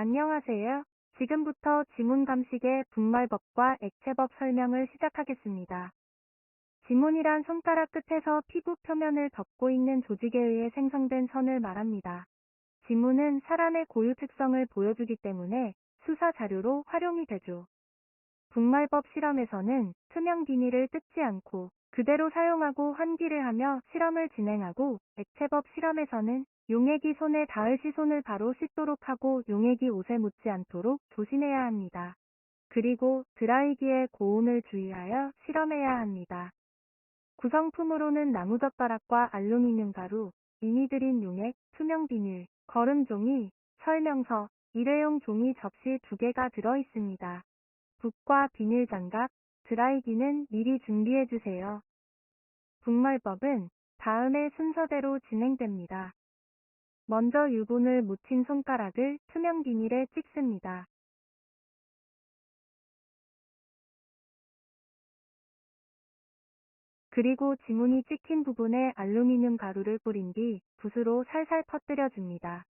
안녕하세요. 지금부터 지문 감식의 분말법과 액체법 설명을 시작하겠습니다. 지문이란 손가락 끝에서 피부 표면을 덮고 있는 조직에 의해 생성된 선을 말합니다. 지문은 사람의 고유 특성을 보여주기 때문에 수사 자료로 활용이 되죠. 분말법 실험에서는 투명 비닐을 뜯지 않고 그대로 사용하고 환기를 하며 실험을 진행하고 액체법 실험에서는 용액이 손에 닿을 시 손을 바로 씻도록 하고 용액이 옷에 묻지 않도록 조심해야 합니다. 그리고 드라이기에 고온을 주의하여 실험해야 합니다. 구성품으로는 나무젓가락과 알루미늄 가루, 미니드린 용액, 투명 비닐, 거름 종이, 설명서, 일회용 종이 접시 두 개가 들어 있습니다. 붓과 비닐 장갑, 드라이기는 미리 준비해 주세요. 분말법은 다음의 순서대로 진행됩니다. 먼저 유분을 묻힌 손가락을 투명 비닐에 찍습니다. 그리고 지문이 찍힌 부분에 알루미늄 가루를 뿌린 뒤 붓으로 살살 퍼뜨려 줍니다.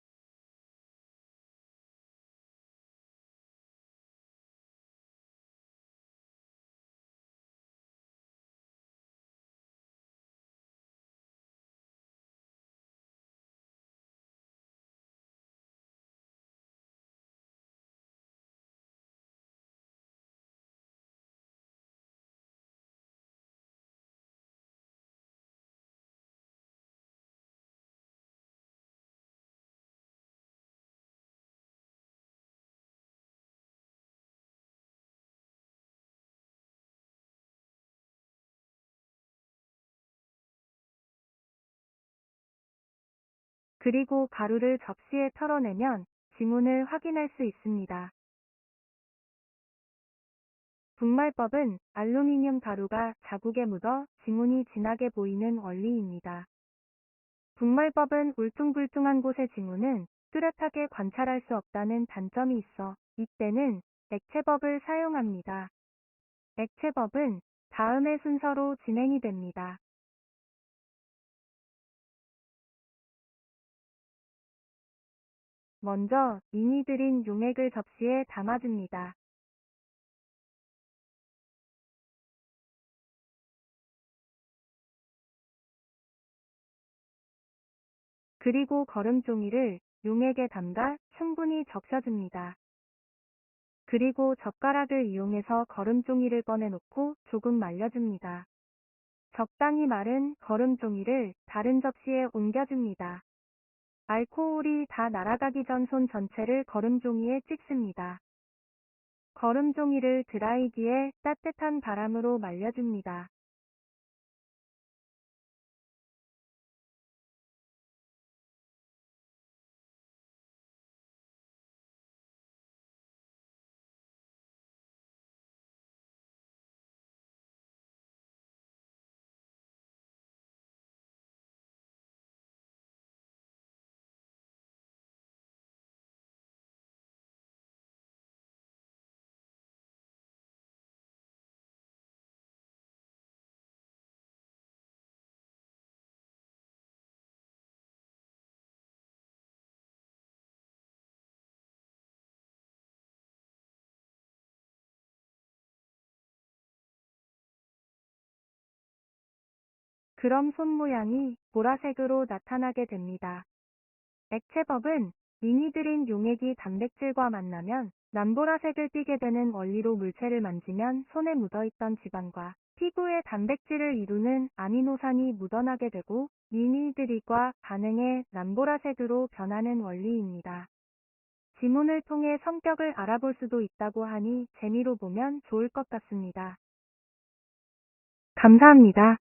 그리고 가루를 접시에 털어내면 지문을 확인할 수 있습니다. 분말법은 알루미늄 가루가 자국에 묻어 지문이 진하게 보이는 원리입니다. 분말법은 울퉁불퉁한 곳의 지문은 뚜렷하게 관찰할 수 없다는 단점이 있어 이때는 액체법을 사용합니다. 액체법은 다음의 순서로 진행이 됩니다. 먼저 미니드린 용액을 접시에 담아줍니다. 그리고 거름종이를 용액에 담가 충분히 적셔줍니다. 그리고 젓가락을 이용해서 거름종이를 꺼내놓고 조금 말려줍니다. 적당히 마른 거름종이를 다른 접시에 옮겨줍니다. 알코올이 다 날아가기 전 손 전체를 거름종이에 찍습니다. 거름종이를 드라이기에 따뜻한 바람으로 말려줍니다. 그럼 손 모양이 보라색으로 나타나게 됩니다. 액체법은 미니드린 용액이 단백질과 만나면 남보라색을 띠게 되는 원리로 물체를 만지면 손에 묻어있던 지방과 피부의 단백질을 이루는 아미노산이 묻어나게 되고 미니드린과 반응해 남보라색으로 변하는 원리입니다. 지문을 통해 성격을 알아볼 수도 있다고 하니 재미로 보면 좋을 것 같습니다. 감사합니다.